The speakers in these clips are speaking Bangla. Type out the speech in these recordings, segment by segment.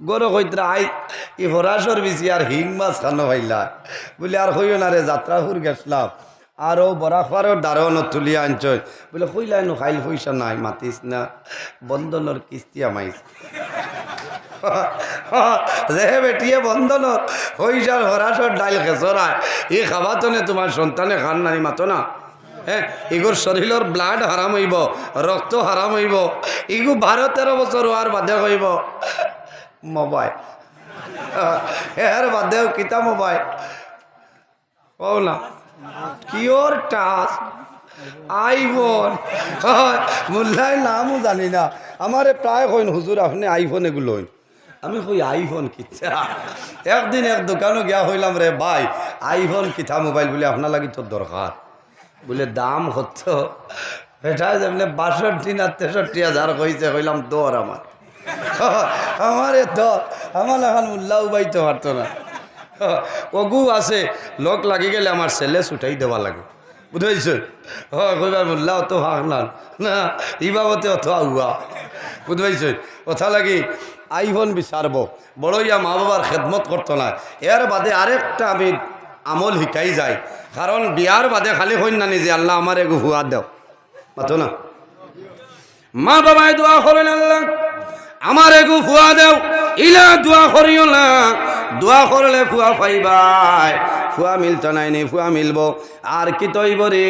গরো কইতরা, আই, ই হরাসর বিছি আর হিং মাছ খানো ভাইলা বলে, আর হইও না রে, যাত্রা হুর গেছলাম। আরও বরাফারও দারণ তুলিয়া আনছই। বলে কইলাই নো খাইল পয়সা নাই, মাতিস না। বন্ধনের কিস্তি আমাইস রে বেটিয়ে বন্ধনত পয়সার হরাসর ডাইল খেসরায় ই খাবা তো নে তোমার সন্তানে খান নাই, মাতো না। হ্যাঁ ইগুর শরীরের ব্লাড হারাম হইব রক্ত হারাম হইব, ইগু বারো তেরো বছর হওয়ার বাদে হইব। মোবাইল এর বাদেও কিতা মোবাইল ও না কিওর টাচ আইফোন মোল্লাই নামও জানি না। আমারে প্রায় কইন হুজুর, আপনি আইফোন এগুলো হইন। আমি কই আইফোন কিতা? একদিন এক দোকানও গিয়া হইলাম রে, ভাই আইফোন কিতা মোবাইল বলে, আপনার লাগি তোর দরকার। বলে, দাম হতো এটা যেমনি বাষট্টি না তেষট্টি হাজার কইছে, কইলাম দর আমার। আমার দর আমার এখন উল্লাহ বাইতে পারতো না। অগু আছে, লোক লাগি গেলে আমার ছেলে ছুটাই দেওয়া লাগে। বুঝাইছ? হয় কইবার অত ভাগ না। ই বাবতে অত আগুয়া বুঝবাইছ কথা লাগি, আইফোন বিচারব। বড় ইয়া মা বাবার খেদমত করতো না। এর বাদে আরেকটা আমি আমল শিকাই যায় কারণ বিয়ার বাদে খালি হইন না নিজে, আল্লাহ আমার এগু হুয়া দেও। মাতো না? মা বাবায় দোয়া করেন আল্লাহ। আমার এগু ফুয়া দেও, ইলা দোয়া করিও না। দোয়া করলে ফুয়া পাইবাই। ফুয়া মিলত নাই নি, ফুয়া মিলব। আর কি তৈব রে?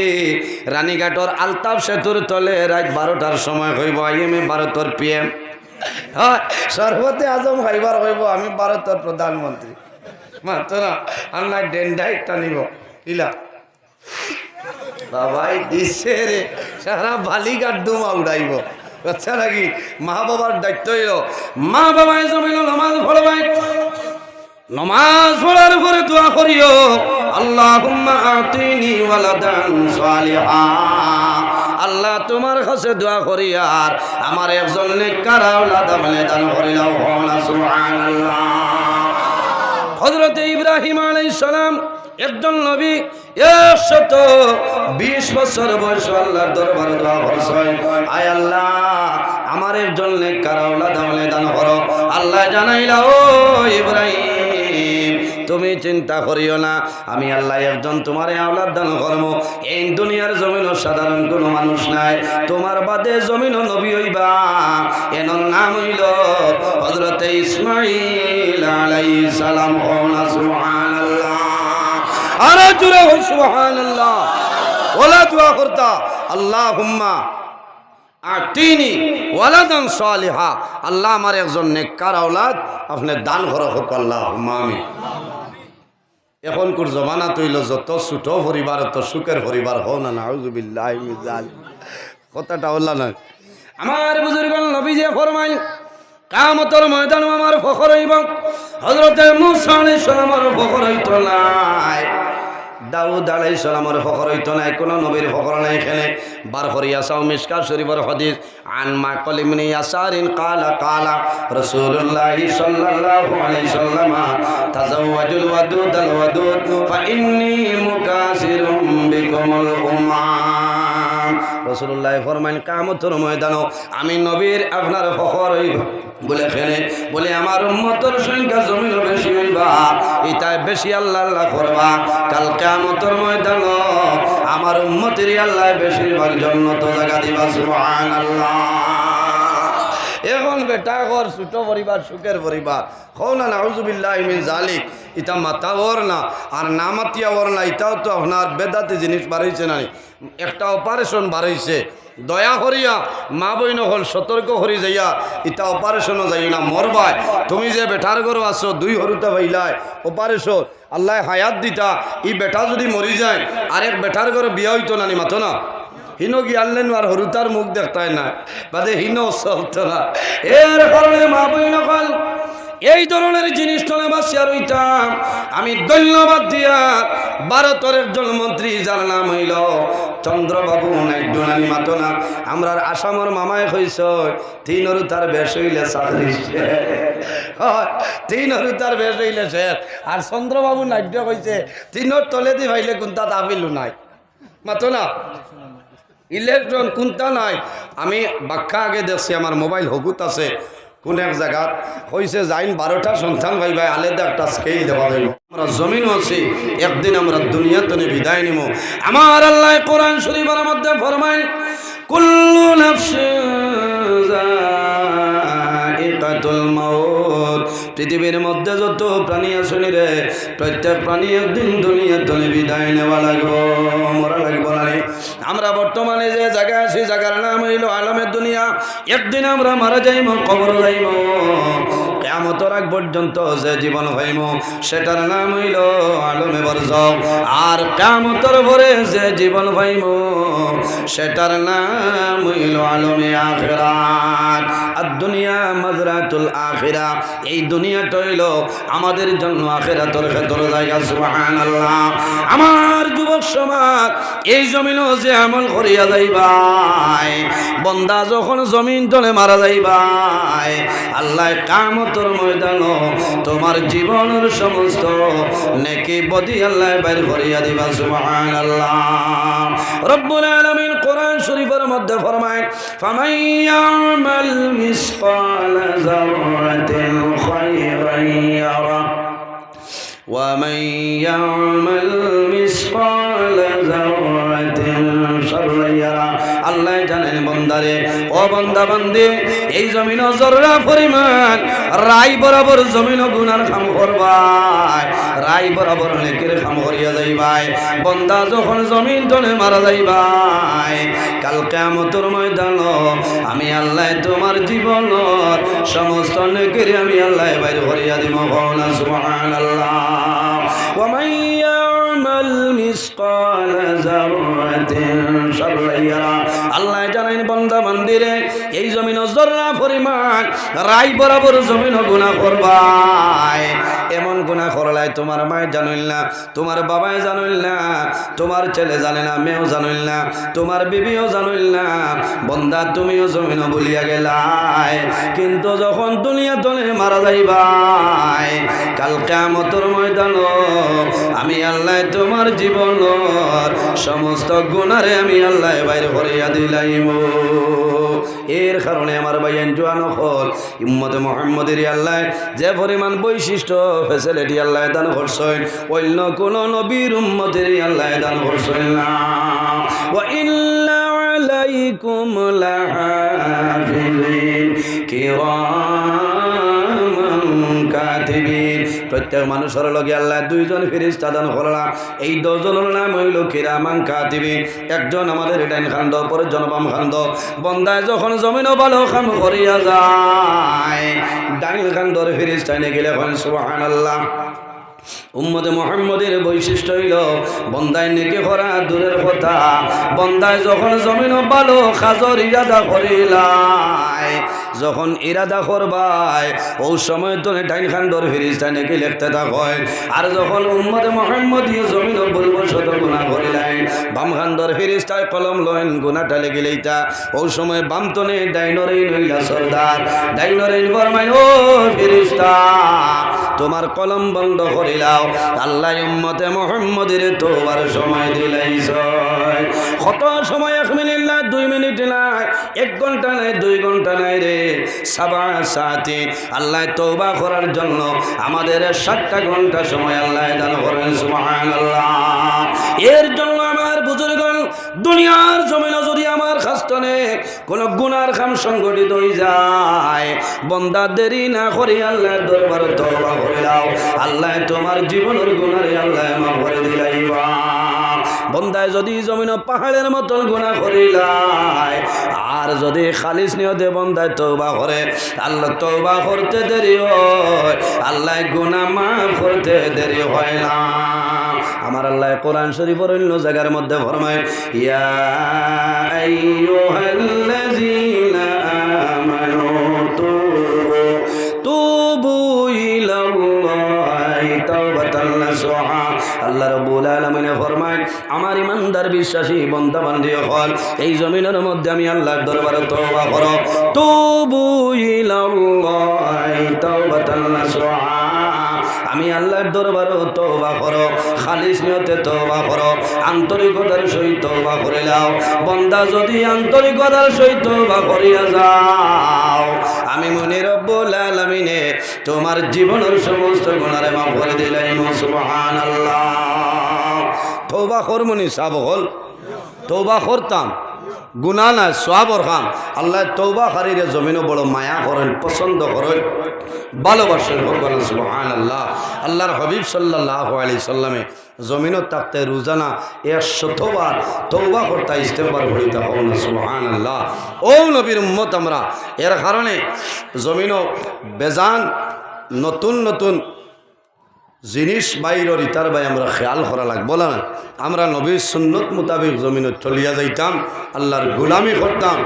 রানীঘাটর আলতাফ সেতুর তলে রাত বারোটার সময় হইব আই এম আইএমএ ভারতর পিএম হয়, সর্বতে আজম হাইবার হইব, আমি ভারতের প্রধানমন্ত্রী। মাত্র আল্লাহ ডেন্ডাইটটা নিব কিলা বাবাই দিছে রে, সারা বালিঘাট ডুমা উড়াইব। আচ্ছা নাকি মা বাবার দায়িত্ব হইল? মা বাবাই জমিল নমাজ পড়বাই। নমাজ পড়ার পরে দোয়া করিও। সালিহা। আল্লাহ তোমার কাছে দোয়া করি আর আমার একজন হজরত ইব্রাহিম আলাইহিস সালাম একজন নবী একশত বিশ বছর বয়স আল্লাহর দরবারে দোয়া করছেন আয় আল্লাহ আমার একজন নেককার আওলাদ আমলে দান করো। আল্লাহ জানাইলা, ও ইব্রাহিম, তুমি চিন্তা করিও না, আমি আল্লাহ একজন তোমার আওলাদ দান করব। এই দুনিয়ার জমিন সাধারণ কোনো মানুষ নাই, তোমার বাদে জমিন নবী হইবা। এনর নাম হইল হজরতে ইসমাইল আলাইহিস সালাম আরে জুড়ে হই, সুবহানাল্লাহ। ওলা দোয়া করতা, আল্লাহুম্মা আর তিনি ওয়ালাদান সালিহা। আল্লাহ আমার একজন নেককার আওলাদ, আপনি দান করো হোক আল্লাহ আমি এখনকার জমানা তৈল যত ছোট পরিবার, অত সুখের পরিবার হও না, নাউজুবিল্লাহ কথাটা হল্লা নয় আমার বুজুর্গ নবী যে ফরমাই কামতর ময়দান আমার ফখর হইব। হজরতে মুসা আলাইহিস সালামের ফখর হইত নাই। দাউদ আলাইহিস সালামের ফখর হইত নাই, কোনো নবীর ফখর নাই এখানে। বার করিয়া সাও মিশকাত শরীফের হাদিস, আন মা কলিমনি ইয়াসারিন কালা কালা রাসূলুল্লাহ সাল্লাল্লাহু আলাইহি সাল্লাম, তাজাওয়াজুল ওয়াদুদ আল ওয়াদুদ, ফা ইন্নী মুকাসিরুম বিকুমুল উম্মাম রাসূলুল্লাহ ফরমাইন কিয়ামতের ময়দানও, আমি নবীর আপনার ফখর হইব। বলে ফেলে, বলে, আমার উন্মতর সংখ্যা জমিন বেশি হইবা, এটাই বেশি আল্লাহ আল্লাহ করবা। কাল কেমতর ময়দান আমার উম্মতেরই আল্লাহ বেশিরভাগ জন্য তো জায়গা দিবা, সুবহানাল্লাহ। এখন বেটা ঘর ছোট পরিবার, সুখের পরিবার। হও না নাউজুবিল্লাহ জালিক ইটা মাতা ওর না, আর না মাতিয়া ওর না এটাও তো আপনার বেদাতি জিনিস বাড়াইছে না একটা অপারেশন বাড়াইছে। দয়া করিয়া মা বই নহল সতর্ক করি যাইয়া ইটা অপারেশনও যাই না মরবাই তুমি যে বেটার ঘরও আছো, দুই হরুতে ভাইলাই অপারেশন আল্লাহ হায়াত দিতা ই বেটা যদি মরি যায়, আরেক বেটার ঘরে বিয়া হইতো না নি, মাতো না? হিনো কি আনলেন আর হরুতার মুখ দেখতায় না? বাদে হিনো চলতো না। এর কারণে মা বই নকল এই ধরনের জিনিস তোলে বাসিয়া রইতাম আমি ধন্যবাদ দিয়া ভারতের একজন মন্ত্রী যার নাম হইল চন্দ্রবাবু নাইডু নানি মাতো না। আমরা আসামর মামায় হইস তিন হরু তার বেশ হইলে তিন হরু তার বেশ হইলে শেষ আর চন্দ্রবাবু নাইডু কইছে, তিনোর তলে দি ভাইলে কোনটা তাবিলু নাই। মাতো না? ইলেকট্রন কোনটা নাই? আমি বাক্যা আগে দেখছি, আমার মোবাইল হকুত আছে। কোন এক জায়গাত হয়েছে যাইন বারোটা, সন্তান ভাই ভাই আলাদা একটা স্কেল দেওয়া যাবে আমরা জমিন আছি, একদিন আমরা দুনিয়া তনে বিদায় নিব আমার আল্লাহ কোরআন শরীফের মধ্যে ফরমাই কুল্লু নাফসিল মাউত। পৃথিবীর মধ্যে যত প্রাণী আছে রে, প্রত্যেক প্রাণী একদিন দুনিয়া তুমি বিদায় নেওয়া লাগবো, মরা লাগবো না। আমরা বর্তমানে যে জায়গায় আছি, জায়গার নাম হইল আলমের দুনিয়া। একদিন আমরা মারা যাইব কবর যাইব কেমতর আগ পর্যন্ত যে জীবন হইব, সেটার নাম হইল আলমে বর্জ আর কেমতর ভরে যে জীবন হইব, সেটার নাম হইল আলমে আখেরাত। আর দুনিয়া মাজরাতুল আখিরা, এই দুনিয়াটা হইল আমাদের জন্য আখেরাতর ক্ষেত্র জায়গা, সুবহানাল্লাহ। আমার যুবক সমাজ, এই জমিনও যে আমল করিয়া যাইবাই, বন্দা যখন জমিন তলে মারা যাইবাই, আল্লাহ কামতর ময়দান তোমার জীবনের সমস্ত নেকি বদি আল্লাহ বাইর করিয়া দিবা সুবহানাল্লাহ রব্বুল আলামিন কোরআন শরীফের মধ্যে ফরমায় ফামান ইয়ামাল মিসকালা যাররাতিন খায়রান ইয়ারা ومن يعمل مثقال ذرة شرا يرى আল্লাহ জানেন বন্দারে। ও বন্দা, বন্দে, এই জমিন জরুরা পরিমাণ। রায় বরাবর জমিন গুনার খাম করবাই। রায় বরাবর অনেকের খাম করিয়া যাইবাই। বন্দা যখন জমিন টনে মারা যাইবাই কালকে আমতর ময়দান আমি আল্লাহ তোমার জীবন সমস্ত নেকের আমি আল্লাহ বাইর করিয়া দিব। ভৱনা আল্লাহ মিসকাল আল্লাহ জানেন বন্দা মন্দিরে এই জমিন জর্রা পরিমাণ রায় জমিন গুণা করবায় এমন গুণা করলাই তোমার মায়ের জানিল না, তোমার বাবাই জানিল না, তোমার ছেলে জানে না, মেয়েও জানিল না, তোমার বিবিও জানিল না। বন্দা, তুমিও জমিন বলিয়া গেলাই। কিন্তু যখন দুনিয়া তলে মারা যাইবাই, কাল কামতর ময়দান আমি আল্লাহ তোমার জীবন সমস্ত গুণারে আমি আল্লাহ বাইরে করিয়া দিলাইম। এর কারণে আমার ভাইয়ান জোয়ান হল। ইম্মতে মোহাম্মদের আল্লাহ যে পরিমাণ বৈশিষ্ট্য ফেসিলিটি আল্লাহ দান করছেন, অন্য কোন নবীর উম্মতের আল্লাহ দান করছেন না। আলাইকুম লাহাফিজিন কিরামান প্রত্যেক মানুষের লগে আল্লাহ দুইজন ফেরিস্তা দান করলা এই দুজনের নাম হইল মাংখা কাতিবিন একজন আমাদের ডাইন খান্দ পরের জন বাম খান্দ বন্দায় যখন জমিন ভালো খাম করিয়া যায়, ডাইন খান্দর ফেরিস্তায় গেলে এখন সুবাহান আল্লাহ উম্মদে মোহাম্মদের বৈশিষ্ট্য হইল, বন্দায় নেকে করা দূরের কথা। বন্দায় যখন জমিন ভালো খাজর ইরাদা করিলাই যখন ইরাদা করবাই ও সময় তো ডাইন খান্ডর ফিরিস্তা নাকি লিখতে থাকয়। আর যখন উম্মদে মোহাম্মদীয় জমিন বলব শত গুণা করিলাই বাম খান্ডর ফিরিস্তায় কলম লইন গুণাটা লেগে লইতা। ও সময় বাম তনে ডাইনরেই নইলা সর্দার ডাইনরেই বরমাইন ও ফিরিস্তা, তোমার কলম বন্ধ করিলাও। আল্লাহ উম্মতে মোহাম্মদের তোবার সময় দিলাইছ কত সময় এক মিনিট না দুই মিনিট নাই, এক ঘণ্টা নাই, দুই ঘণ্টা নাই রে। সাবা সাথে আল্লাহ তৌবা করার জন্য আমাদের সাতটা ঘণ্টা সময় আল্লাহ দান করেন, সুবহানাল্লাহ। এর জন্য আমার বুজুর্গণ, দুনিয়ার জমিন যদি আমার খাস্তনে কোন গুনার খাম সংগঠিত হয়ে যায়, বন্দা দেরি না করি আল্লাহর দরবার তওবা করে দাও। আল্লাহ তোমার জীবনের গুনারে আল্লাহ মাফ করে দিলাইবা। বন্দায় যদি জমিন পাহাড়ের মতন গুণা করিলায় আর যদি খালিস নিয়তে বন্দায় তৌবা করে, আল্লাহ তৌবা করতে দেরি হয়, আল্লাহ গুণা মাফ করতে দেরি হয় না। আমার আল্লাহ কোরআন শরীফের অন্য জায়গার মধ্যে ফরমায়, ইয়া আইয়ুহাল্লাযীনা আল্লাহ রব্বুল আলামিন ফরমায়, আমার ইমানদার বিশ্বাসী বান্দা বান্দি হল এই জমিনের মধ্যে আমি আল্লাহর দরবারে তওবা করো। তুবু ইলাল্লাহ তাওবাতান নাসুহা আমি আল্লাহর দরবারও তওবা করো খালিস নিয়তে তওবা করো, আন্তরিকতার সহিত তওবা করে নাও। বন্দা যদি আন্তরিকতার সহিত তওবা করিয়া যাও, আমি মনে রব্বুল আলামিনে তোমার জীবনের সমস্ত গুণারে মাফ করে দিলাম সুবহানাল্লাহ। তওবা করমনি সাব হল তৌবা করতাম। গুনা না সোয়াবর খাম আল্লাহ তৌবা খারিরে জমিনও বড় মায়া করেন পছন্দ করেন ভালোবাসেন ভগবান সুবহান আল্লাহ আল্লাহর হবিব সাল্লাহ আলি সাল্লামে জমিনও তাকতে রোজানা এক শতবার তৌবা করতা ইস্তেফার হইতে হব না সুবহান আল্লাহ ও নবীর উম্মত, আমরা এর কারণে জমিনও বেজান, নতুন নতুন জিনিস বাইরের ইতার বাই আমরা খেয়াল করা লাগবো। না আমরা নবীর সুন্নত মোতাবেক জমিনত চলিয়া যাইতাম, আল্লাহর গোলামি করতাম,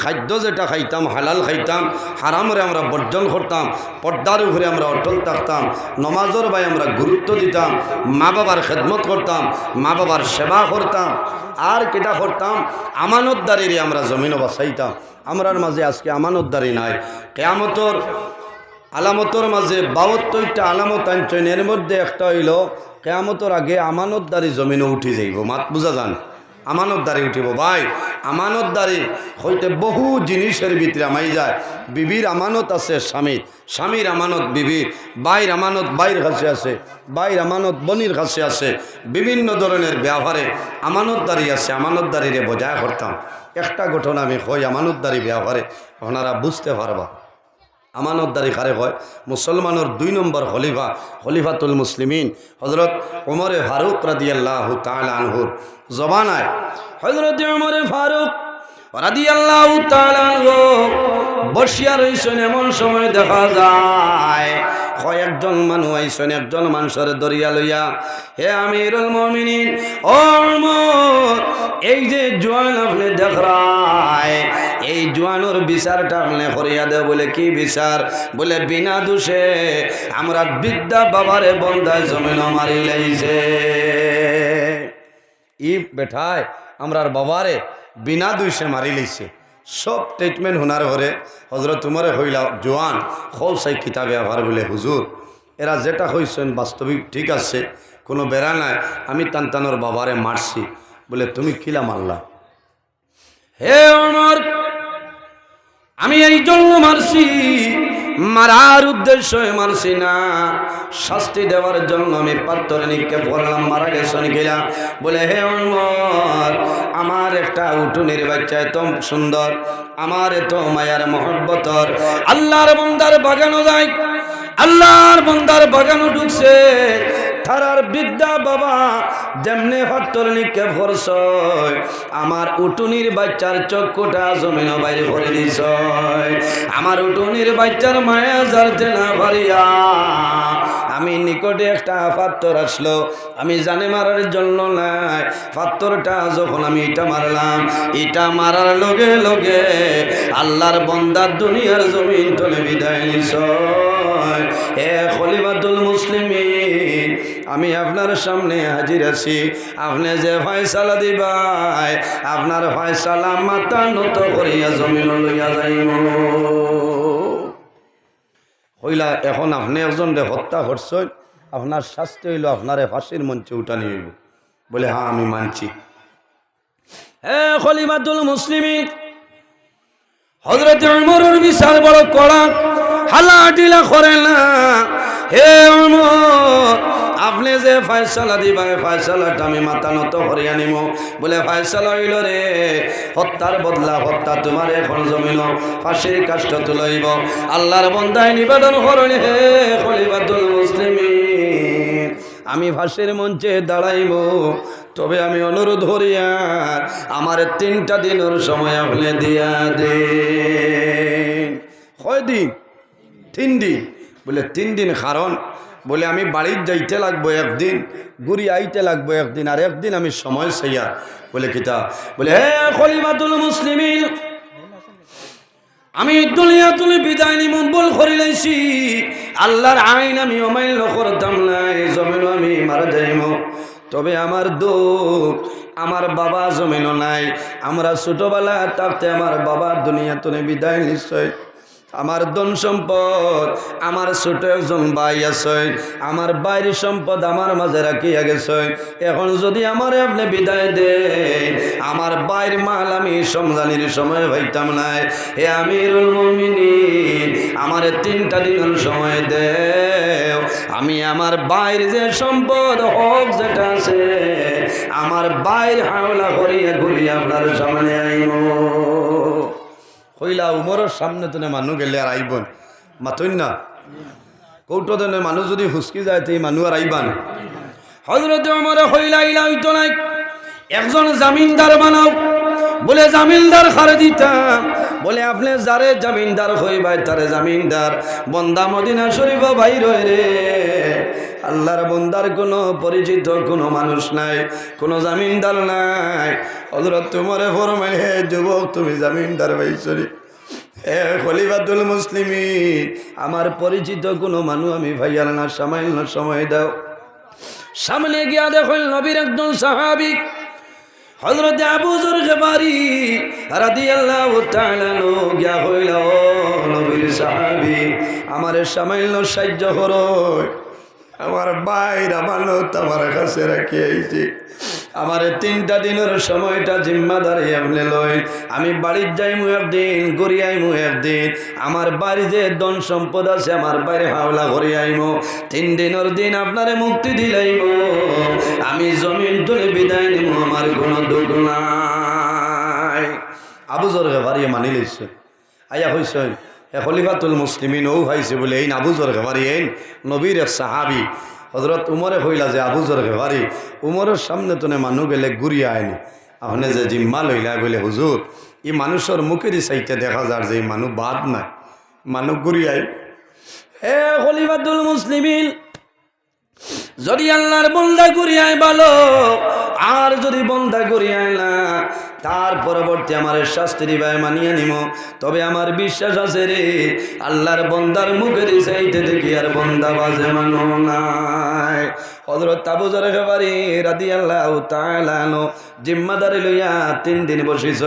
খাদ্য যেটা খাইতাম, হালাল খাইতাম হারামরে আমরা বর্জন করতাম, পর্দার উপরে আমরা অটল থাকতাম, নমাজর বাই আমরা গুরুত্ব দিতাম, মা বাবার খেদমত করতাম, মা বাবার সেবা করতাম, আর কেটা করতাম, আমানতদারিরে আমরা জমিনও বাসাইতাম। আমরার মাঝে আজকে আমানতদারি নাই। কেয়ামতর আলামতর মাঝে বাবত্তরটা আলামত আনছেন এর মধ্যে একটা হইল, কেয়ামতর আগে আমানতদারি জমিনে উঠি যাইব। মাত বুঝা যান? আমানতদারি উঠিব। ভাই, আমানতদারি হইতে বহু জিনিসের ভিতরে আমাই যায়। বিবির আমানত আছে স্বামীর স্বামীর আমানত বিবির বাইর আমানত বাইর কাছে আছে বাইর আমানত বনির কাছে আছে। বিভিন্ন ধরনের ব্যবহারে আমানতদারি আছে, আমানতদারিরে বজায় করতাম। একটা ঘটনা আমি হই আমানতদারি ব্যবহারে ওনারা বুঝতে পারবা। আমানতদারি কারে কয় মুসলমানের দুই নম্বর খলিফা, খলিফাতুল মুসলিমিন হজরত উমরে ফারুক রাদিয়াল্লাহু তাআলা আনহুর জবানায়। হজরত উমরে ফারুক রাদিয়াল্লাহু তাআলা আনহু বসিয়া রইছেন এমন সময় দেখা যায় কয়েকজন মানুষ আইসেন একজন মানুষের দরিয়া লইয়া। হে উমর, এই যে জোয়ান আপনি দেখরায় এই জোয়ানোর বিচারটা আপনি করিয়া দেও বলে কি বিচার? বলে বিনা দোষে আমরা বিদ্যা বাবারে বন্ধায় জমিন মারি লাইছে। ই বেঠায় আমরার বাবারে বিনা দুইশে মারি লইছে। সব ট্রিটমেন্ট হোনার ঘরে হজরত তোমারে হইলা জোয়ান হল সাই কিতাবে আবার বলে হুজুর এরা যেটা হইছেন বাস্তবিক ঠিক আছে, কোনো বেড়া নাই, আমি তানতানোর বাবারে মারছি বলে, তুমি কিলা মারলা হে অমর আমি এই জন্য মারছি মারার উদ্দেশ্য মানছি না। শাস্তি দেওয়ার জন্য আমি পাত্তর নিক্ষেপ করলাম, মারা গেছেন গেলাম বলে, হে অমর আমার একটা উঠুনির বাচ্চা এত সুন্দর, আমার এত মায়ার মহব্বতর আল্লাহর বন্দার বাগানো যায়, আল্লাহর বন্দার বাগানো ঢুকছে। তারার বিদ্যা বাবা, যেমনে ফাত্তর নিক্ষেপ করছ, আমার উটুনির বাচ্চার চক্ষুটা জমিন বাইরে করে দিছ। আমার উটুনির বাচ্চার মায়া জালতে না পারিয়া আমি নিকটে একটা পাত্তর আসলো, আমি জানে মারার জন্য নাই। পাত্তরটা যখন আমি এটা মারলাম এটা মারার লগে লগে আল্লাহর বন্দার দুনিয়ার জমিন তলে বিদায় নিছ। আমি আপনার সামনে হাজির আছি। আপনি যে ফয়সালা দিবাই, আপনার ফয়সালা মাথা নত করিয়া জমিন লইয়া যাইব। হইলা এখন আপনি একজন রে হত্যা করছেন, আপনার শাস্তি হইল আপনারে ফাঁসির মঞ্চে উঠানি হইব। বলে হ্যাঁ আমি মানছি। হে খলিফাতুল মুসলিমিন হজরত উমরের বড় কড়া। হালা ডিলা করে না। হে উমর আপনি যে ফয়সালা দিবা ফয়সালাটা আমি মাথা নত করিয়া নিম। বলে, ফয়সালা হইল রে, হত্যার বদলা, হত্যা তোমার এখন জমিল ফাঁসির কাষ্ট তুলাইব। আল্লাহর বন্ধায় নিবেদন করেন হে খলিফাতুল মুসলিমিন। আমি ফাঁসির মঞ্চে দাঁড়াইব। তবে আমি অনুরোধ করিয়া আমার তিনটা দিনের সময় আপনি দিয়া দে কয় দিন তিন দিন বলে তিন দিন কারণ? বলে, আমি বাড়ির যাইতে লাগবো একদিন ঘুরি আইতে লাগবো একদিন, আর একদিন আমি সময় চাইয়া। বলে, কিতা? বলে, হে খলিমাতুল মুসলিমিন, আমি দুনিয়া তুলে বিদায় নিমন্ত্রণ করে লাইছি। আল্লাহর আইন আমি অমান্য করতাম না এই জমিন আমি মারা যাইব তবে আমার দুঃখ, আমার বাবা জমিনও নাই, আমরা ছোটবেলা তাতে আমার বাবা দুনিয়া তুলে বিদায় নিশ্চয় আমার ধন সম্পদ, আমার ছোট একজন ভাই আছে, আমার বাইরের সম্পদ আমার মাঝে রাখিয়া গেছে। এখন যদি আমার আপনি বিদায় দে আমার বাইর মাল আমি সমজানির সময় হইতাম নাই হে আমিরুল আমার তিনটা দিনের সময় দে আমি আমার বাইর যে সম্পদ, হক যেটা আছে, আমার বাইর হাওলা করিয়া ঘুরিয়া আপনার সামনে আইব। হইলা উমরের সামনে তো মানুষ গেলে আর আইবন। মাতইন না। কৌটো দেনে মানুষ যদি হুসকি যায়, তো এই মানুষ আর আইবান। হজরত আমার হইলা ইলা হইতো নাই একজন জামিনদার বানাও। বলে, জামিনদার খারে দিতাম বলে, আপনি যারে জামিনদার হইবাই তারে জামিনদার। বন্দা মদিনা শরীফ ভাই রয়ে রে। আল্লাহর বন্দার কোনো পরিচিত কোনো মানুষ নাই, কোনো জামিনদার নাই। হজরত তোমারে ফরমাই হে যুবক, তুমি জামিনদার ভাই শরীফ এ খলিফাতুল মুসলিমি আমার পরিচিত কোনো মানুষ আমি ভাইয়ার না সামান্য সময় দাও। সামনে গিয়া দেখল নবীর একজন সাহাবিক হজরত আবু জর গেবারি রাদিয়াল্লাহু তাআলা নো গিয়া হইল নবীর সাহাবী, আমারে সামান্য সাহায্য করো। আমার বাইর আমার কাছে রাখি আইছি। আমার তিনটা দিনের সময়টা জিম্মাদারি আপনি লই। আমি বাড়ির যাই যাইমু একদিন গড়িয়াইমু একদিন আমার বাড়ি যে ধন সম্পদ আছে, আমার বাইরে হাওলা গড়িয়াইমু তিন দিনের দিন আপনারে মুক্তি দিলাইব আমি জমিন তুলে বিদায় নিব আমার কোনো দুঃখ নাই। আবু জর ঘাড়িয়ে মানি লইছে। আয়া হইছে, এ খলিফাতুল মুসলিমিন ও ভাইছে বলে এই আবুজর ঘেবারি এই নবীর সাহাবি হজরত উমরে হইলা যে আবুজর ঘেবারি, উমরের সামনে তো মানুহ গেলে ঘুরিয়ে আয়নি আপনি যে জিম্মা লইলা বলে, হুজুর, ই মানুষের মুখেরই চাইতে দেখা যার যে এই মানুষ বাদ নাই। মানুষ ঘুরিয়াই হে খলিফাতুল মুসলিমিন, যদি আল্লাহর বন্দা করিয়ায় ভালো আর যদি বন্দা করিয়ায় না তার পরবর্তী আমার শাস্তি দিবায় মানিয়ে নিম। তবে আমার বিশ্বাস আছে রে, আল্লাহর বন্দার মুখের চাইতে দেখি আর বন্দা বাজে মানো নাই। হজরত তাবুজর একেবারে রাদি আল্লাহ তালানো জিম্মাদারি লইয়া তিন দিন বসিস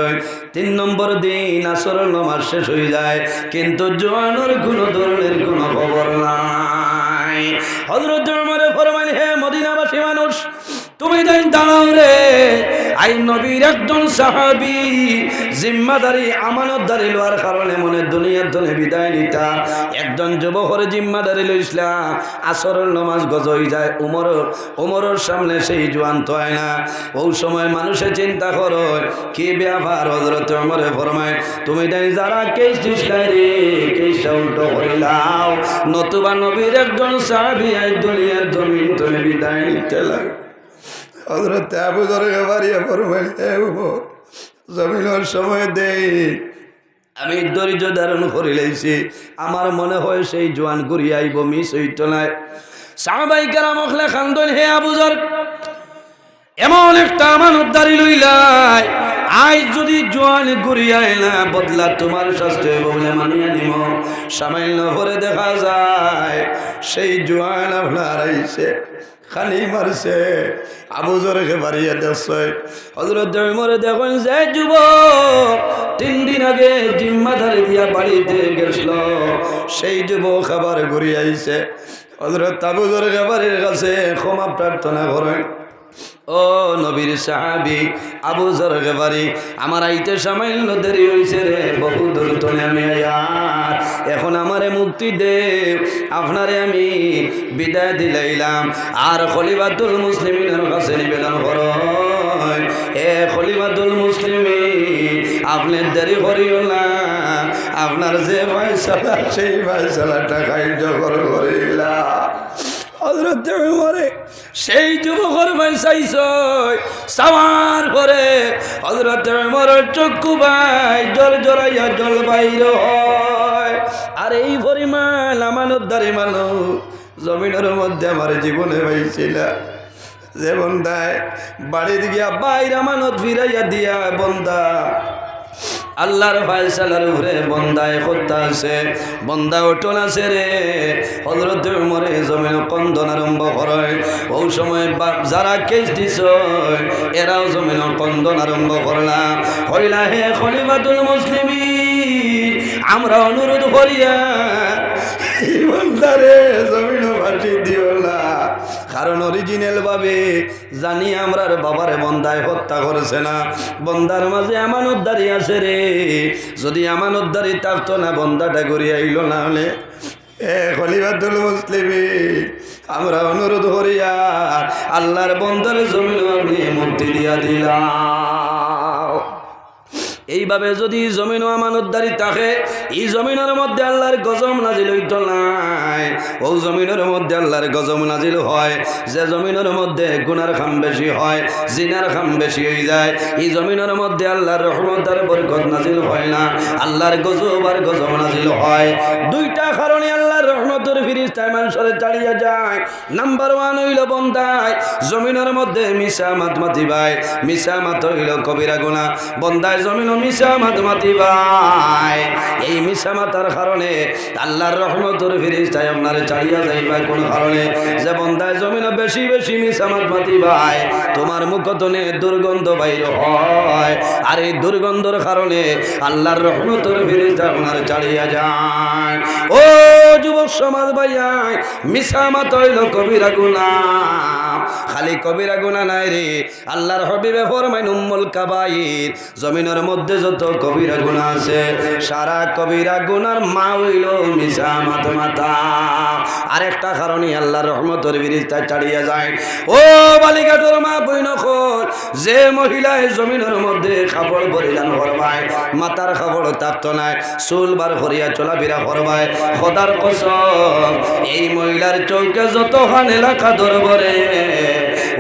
তিন নম্বর দিন আসর নমাজ শেষ হয়ে যায়, কিন্তু জোয়ানোর কোনো ধরনের কোনো খবর নাই। হজরত জমরে ফরমান হে মদিনাবাসী মানুষ, তুমি দেন দাঁড়াও রে আই নবীর একজন সাহাবি জিম্মাদারি আমানতদারি লওয়ার কারণে মনে দুনিয়ার ধনে বিদায় নিতা। একজন যুবকর জিম্মাদারি লইছিলাম আসরের নমাজ গজ হয়ে যায়, উমর, উমরের সামনে সেই জোয়ান তো হয় না। ওই সময় মানুষে চিন্তা করো, কি ব্যাপার হজরত উমরে ফরমায়, তুমি দেন যারা কেস দিছিলাই রে, কেসটা উল্টো নতুবা নবীর একজন সাহাবি আই দুনিয়ার জমিন তুমি বিদায় নিতে লাগে হজরত আবু জরগে বাড়িয়ে ফরমাইল জমিনের সময় দেই। আমি ধৈর্য ধারণ করে লাইছি। আমার মনে হয় সেই জোয়ান ঘুরিয়ে আইব, মিস হইত নাই সাহাবাই কেরাম অখলে খান্দন, হে আবুজর এমন একটা আমানত দাঁড়ি লইলাই। আই যদি জোয়ান ঘুরিয়াই না, বদলা তোমার স্বাস্থ্য বলে মানিয়ে নিব সামান্য করে দেখা যায়, সেই জোয়ান আপনার আইছে। খানি মারছে। আবু জোরে বাড়িয়ে দেখছে হজরত মরে দেখুন যে যুব তিন দিন আগে জিম্মাধারে দিয়া বাড়িতে গেছিল। সেই যুব খাবার ঘুরিয়ে আইছে। হজরত আবু জোরে বাড়ির কাছে ক্ষমা প্রার্থনা করেন। ও নবীর সাহাবি, আবু জর গেবারি, আমার আইতে সামান্য দেরি হয়েছে রে, বহু দূর তনে আমি আয়ার এখন আমারে মুক্তি দে, আপনারে আমি বিদায় দিলাইলাম। আর খলিবাতুল মুসলিমিনের কাছে নিবেদন কর। এ খলিবাতুল মুসলিমিন, আপনি দেরি করিও না। আপনার যে ফয়সালা, সেই ফয়সালাটা কার্য করিলা। হজরত মরে সেই যুবকর ভাই চাইছ সামার করে হজরত মর চক্ষু ভাই জল জড়াইয়া জল বাইর হয়। আর এই পরিমাণ আমানতদারি মানুষ জমিনের মধ্যে আমার জীবনে পাইছিল যে বন্ধায় বাড়িতে গিয়া বাইর আমানত ফিরাইয়া দিয়া বন্দা আল্লাহর ফায়সালার উপরে বন্দায় করতে আছে, বন্দা ওটন আছে রে। হজরত মরে জমিন কন্দন আরম্ভ করে ওই সময় যারা কেস দিছ এরাও জমিন কন্দন আরম্ভ করলাম হইলা হে খলিফাতুল মুসলিমি আমরা অনুরোধ করিয়া, ইমানদারে জমিন ফাটি দিও না। কারণ অরিজিনাল ভাবে জানি আমরার বাবারে বন্দায় হত্যা করেছে না। বন্দার মাঝে আমানতদারি আছে রে। যদি আমান উদ্ধারি থাকতো না, বন্দাটা ঘুরিয়ে আইল না হলে। খলিফাতুল মুসলিমি আমরা অনুরোধ করিয়া আল্লাহর বন্দার জমিন মুক্তি দিয়া দিলাম। এইভাবে যদি জমিন আমানতদারি থাকে, এই জমিনের মধ্যে আল্লাহর গজম নাজিল হইত নাই। ও জমিনের মধ্যে আল্লাহর গজম নাজিল হয়, যে জমিনের মধ্যে গুনার খাম বেশি হয়, জিনার খাম বেশি হয়ে যায়, এই জমিনের মধ্যে আল্লাহর রহমতার বরকত নাজিল হয় না। আল্লাহর গজব আর গজম নাজিল হয়। দুইটা কারণে আল্লাহর রহমতের ফিরিস্তায় মানুষের চালিয়ে যায়। নাম্বার ওয়ান হইল বন্দায়, জমিনের মধ্যে মিশা মাত মাতিবাই মিশা মাত হইল কবিরা গুণা। বন্দায় জমিন মিশা মাত মাতিবাই এই মিশামাতার কারণে আল্লাহর রহমতের ফিরিস্তায় আপনার চালিয়া যাইবা কোন কারণে যে বন্দায় জমিন বেশি বেশি মিশামাত মাতিবাই তোমার মুখতনে দুর্গন্ধ বাইর হয়। আর এই দুর্গন্ধর কারণে আল্লাহর রহমতের ফিরিস্তা আপনার চালিয়া যায়। ও সমাজ ভাইয়াই মিশা মাত কবিরা গুণা। খালি কবিরা গুণা নাই রে, আল্লাহর হবিবে ফরমাইন উম্মুল কাবাইর। জমিনের মধ্যে যত কবিরা গুণা আছে, সারা কবিরা গুনার মা হইল মিশা মাত মাতা। আরেকটা কারণে আল্লাহর রহমতের বিরিস্তা চালিয়ে যায়। ও বালিকাটোর মা বই নখর যে মহিলায় জমিনের মধ্যে কাপড় পরিধান করবায় মাতার কাপড় তাপ্ত নাই, চুল বার করিয়া চলাফেরা করবায় খোদার কসম এই মহিলার চৌকে যতখান এলাকা ধরবরে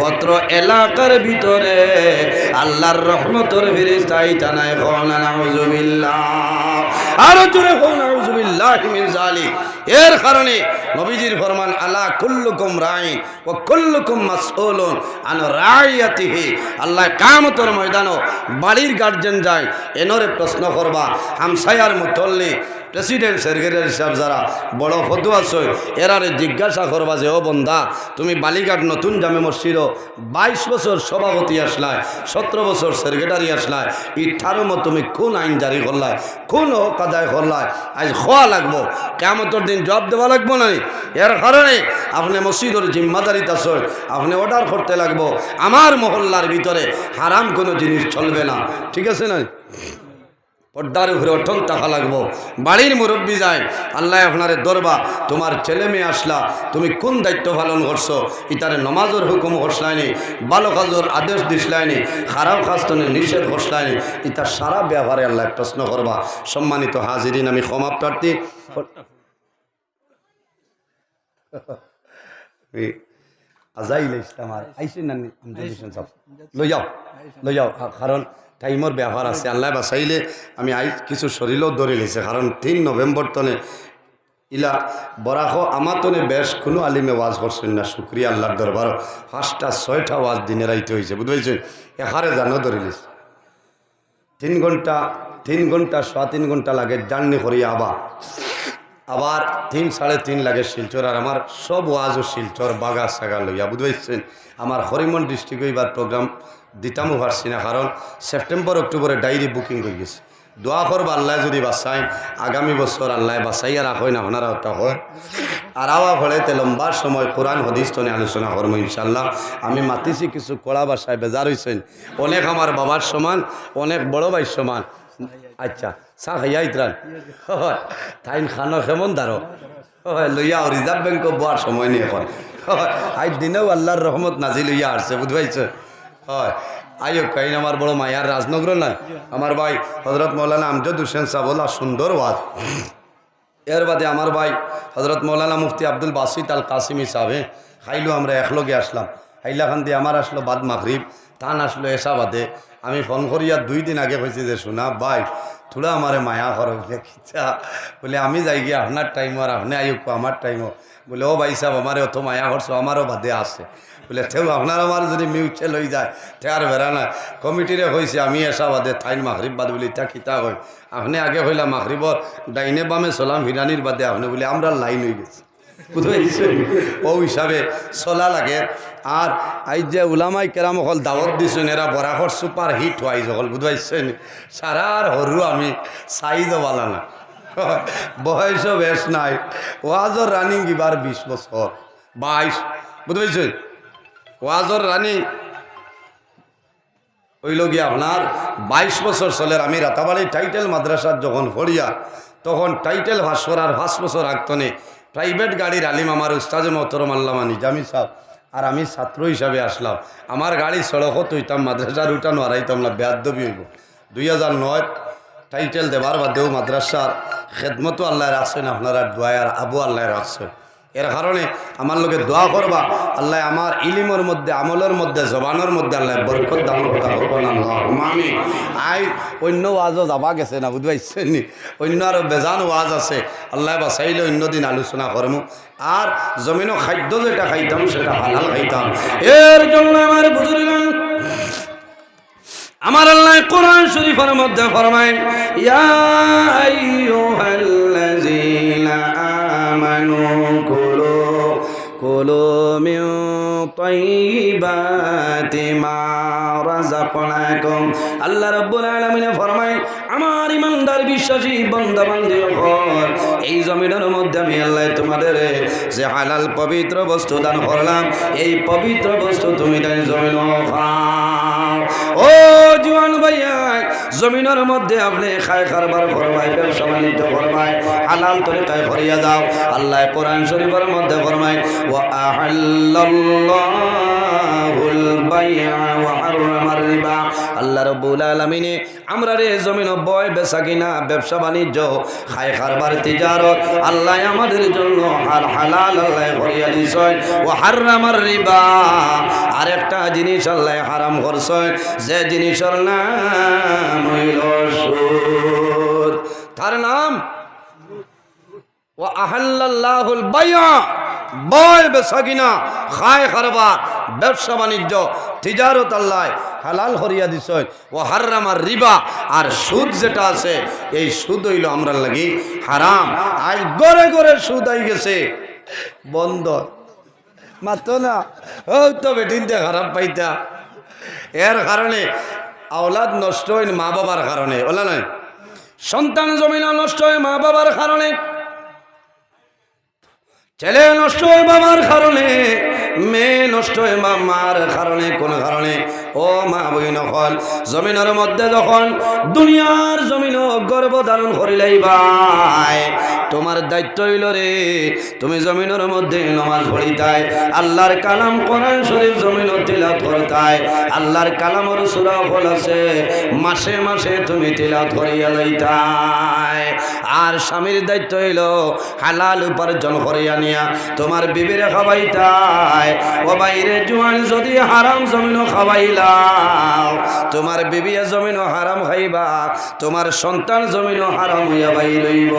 অত্র এলাকার ভিতরে আল্লাহর রহমতর ফিরিস্তাই টানায় খোনা নাউজুবিল্লাহ। আরও জোরে এর কারণে নবীজির ফরমান, আলা কুল্লুকুম রাইন ও কুল্লুকুম মাসউলুন আন রাইয়াতিহি। আল্লাহ কামতর ময়দানও বাড়ির গার্জেন যায় এনরে প্রশ্ন করবা, হামসায়ার মুতল্লি প্রেসিডেন্ট সেক্রেটারি হিসাব যারা বড় ফতু আছে এরারে জিজ্ঞাসা করবা যে, ও বন্ধা তুমি বালিঘাট নতুন জামে মসজিদ বাইশ বছর সভাপতি আসলায় সতেরো বছর সেক্রেটারি আসলায় ইঠারো তুমি কোন আইন জারি করলায় কোন হক আদায় করলায় আজ খোয়া লাগবো কেমতর দিন জব দেওয়া লাগবো না এর কারণে আপনি মসজিদের জিম্মাদারিতে আছে আপনি অর্ডার করতে লাগবো। আমার মহল্লার ভিতরে হারাম কোনো জিনিস চলবে না। ঠিক আছে না? পর্দার উপরে অটল টাকা লাগবো। বাড়ির মুরব্বী যায় আল্লাহ আপনারে দরবা তোমার ছেলে মেয়ে আসলা তুমি কোন দায়িত্ব পালন করছ? ইতারে নমাজের হুকুম করসলাইনি ভালো কাজের আদেশ দিসলাইনি খারাপ কাজতনে নিষেধ করসলাইনি ইতার সারা ব্যবহারে আল্লাহ প্রশ্ন করবা। সম্মানিত হাজিরিন আমি ক্ষমা প্রার্থী। আজাইল ইসলাম আর আইসি নানি লই যাও লই যাও কারণ টাইমর ব্যবহার আছে। আল্লাহ বাসাইলে আমি আই কিছু শরীরও ধরে নিছে। কারণ তিন নভেম্বর তনে ইলা বরাহ আমার তনে বেশ কোনো আলিমে ওয়াজ করছেন না। শুক্রিয়া আল্লাহর দরবার। পাঁচটা ছয়টা ওয়াজ দিনে রাইতে হয়েছে বুঝতে এখারে জানো ধরে নিছে। তিন ঘণ্টা তিন ঘণ্টা সোয়া তিন ঘণ্টা লাগে। জার্নি করি আবার। আবার তিন, সাড়ে তিন লাগে শিলচর, আর আমার সব ওয়াজও শিলচর, বাগা, সাগা লইয়া বুঝতে আমার হরিমন ডিস্ট্রিক্টে এবার প্রোগ্রাম দিতামও পারছি না কারণ সেপ্টেম্বর, অক্টোবরে ডায়েরি বুকিং হয়ে গেছে। দোয়া করব আল্লাহ যদি বাসায় আগামী বছর আল্লাহ বাসাই আর হয় না আপনারা ওটা হয়। আর আওয়া ফলেতে লম্বা সময় কোরআন, হদিস আলোচনা করব ইনশাল্লাহ আমি মাতিছি কিছু কড়া বাসায়, বেজার হয়েছেন অনেক আমার বাবার সমান, অনেক বড় ভাইয়ের সমান। আচ্ছা। চা খাইয়া ইতরান হয় তাইন খানো কেমন হয় লইয়া রিজার্ভ ব্যাংক বোয়ার সময় নিয়ে এখন হয় আজ দিনেও আল্লাহর রহমত নাজি লইয়া আসছে বুঝবাইছে হয় আইও কাইন আমার বড় মায়ার রাজনগর না? আমার ভাই হজরত মৌলানা আমজদ হুসেন সাবলা সুন্দর ওয়াজ। এর বাদে আমার ভাই, হজরত মৌলানা মুফতি আব্দুল বাসিত আল কাসিমি সাহেব খাইলো আমরা একলগে আসলাম। হাইলাখান দিয়ে আমার আসলো বাদ মাগরিব, তান আসলো এসা বাদে আমি ফোন করিয়া দুই দিন আগে কইছি যে, শোনা, ভাই থোড়া আমারে মায়া হর বলে খিচা বলে আমি যাই গিয়ে আপনার টাইম আর আপনি আইক আমার টাইমও বলে ও ভাই সাহেব আমারে অত মায়া হরছো আমারও বাদে আছে বলে তেও আপনার আমার যদি মিউচুয়াল হয়ে যায় তে আর বেড়া না কমিটিরে হয়েছে আমি এসা বাদে থাইন মাহরিব বাদ বলি ইটা খিতা হয় আপনি আগে হইলা মাহরিবর ডাইনে বামে চলাম হিরানির বাদে আপনি বলে আমরা লাইন হয়ে গেছি ও হিসাবে চলা লাগে। আর আই যে ওলামাই কেরাম অকল দাওয়াত দিছেন, এরা বরাবর সুপার হিট হয় সকল বুঝতে সারার হরু আমি চাই যাবালা না। বয়সও বেশ নাই। ওয়াজর রানিং এবার বিশ বছর। বাইশ পেরেছেন? ওয়াজর রানিং হইল গিয়ে আপনার বাইশ বছর চলের। আমি রাতাবাড়ি টাইটেল মাদ্রাসার যখন পড়িয়া, তখন টাইটেল ভাস করার পাঁচ বছর আগতনে প্রাইভেট গাড়ির আলিম আমার উস্তাজ মহতরম আল্লামা নিজামি সাহ আর আমি ছাত্র হিসাবে আসলাম। আমার গাড়ি সড়ক তুইতাম মাদ্রাসার উঠানো হারাইতাম না বেয়াদবি হইব। দুই হাজার নয় টাইটেল দেবার বাদেও মাদ্রাসার খেদমতো আল্লাহ রাখছেন আপনারা দোয়ার আবু আল্লাহ আছেন এর কারণে আমার লোকে দোয়া করবা, আল্লাহ আমার ইলিমের মধ্যে, আমলের মধ্যে, জবানের মধ্যে আল্লাহ বরকত দান আমি আই, অন্য ওয়াজও যাবা গেছে না, বুঝতে নি? অন্য আরও বেজান ওয়াজ আছে, আল্লাহ বাসাইলে অন্য দিন আলোচনা করব আর জমিনও খাদ্য যেটা খাইতাম, সেটা হালাল খাইতাম। এর জন্য আমার বুজুর্গান, আমার আল্লাহ কোরআন শরীফের মধ্যে ফরমায়, ইয়া con কুলু মিন তাইয়্যিবাতি মা রাযাকনাকুম। আল্লাহ রাব্বুল আলামিন ফরমায়, আমার ইমানদার বিশ্বাসী বান্দা বান্দি এই জমিনের মধ্যে আমি আল্লাহ তোমাদের যে হালাল পবিত্র বস্তু দান করলাম, এই পবিত্র বস্তু তুমি তাই জমিন ও জুয়ান ভাইয়া, জমিনের মধ্যে আপনি খায় কারবার ফরমাই ব্যবসা বাণিজ্য ফরমাই হালাল তরিকায় ফরিয়া দাও আল্লাহ কোরআন শরীফের মধ্যে ফরমাই আহাল্লাল্লাহুল বাইআ ওয়া হাররামার রিবা আল্লাহ রাব্বুল আলামিনে আমরা রে জমিন বয় বেচা কিনা বাণিজ্য খায় কারবার তিজারত, আল্লাহ আমাদের জন্য হার হালাল আল্লাহ ফরিয়া দিছেন। ওয়া হাররামার রিবা আরেকটা জিনিস আল্লাহ হারাম করছেন, যে জিনিসের নাম হইল সুদ। তার নাম ও আহাল্লাহুল বাইয়া। বয় বেচা কিনা, খায় কারবার ব্যবসা বাণিজ্য, তিজারত আল্লাহ হালাল হরিয়া দিছয় ও হাররামার রিবা, আর সুদ যেটা আছে, এই সুদ হইল আমরা লাগি হারাম। আজ গড়ে গড়ে সুদ আই গেছে। বন্ধ। মাত্র না। ও, তো বেটিনতে খারাপ পাইতা। এর কারণে আওলাদ নষ্ট হয় মা বাবার কারণে। ওলা নয়। সন্তান জমিনা নষ্ট হয় মা বাবার কারণে। ছেলে নষ্ট বাবার কারণে। মেয়ে নষ্ট হয় মা মার কারণে, কোন কারণে? ও মা বই নকল জমিনের মধ্যে যখন দুনিয়ার জমিন গর্ব ধারণ করিলাই ভাই, তোমার দায়িত্ব হইল রে, তুমি জমিনের মধ্যে নমাজ পড়িতাই, আল্লাহর কালাম কোরআন শরীফ জমিন তিলাত করতাই, আল্লাহর কালামর সুরা ফল আছে মাসে মাসে তুমি তিলাত করিয়া লইতাই, আর স্বামীর দায়িত্ব হইল হালাল উপার্জন করিয়া নিয়া, তোমার বিবিরে খাবাইতাই ও বাইরে জুয়ান যদি হারাম জমিনও খাবাইলাও তোমার বিবিয়া জমিনও হারাম হইবা, তোমার সন্তান জমিনও হারাম হইয়া বাইরইব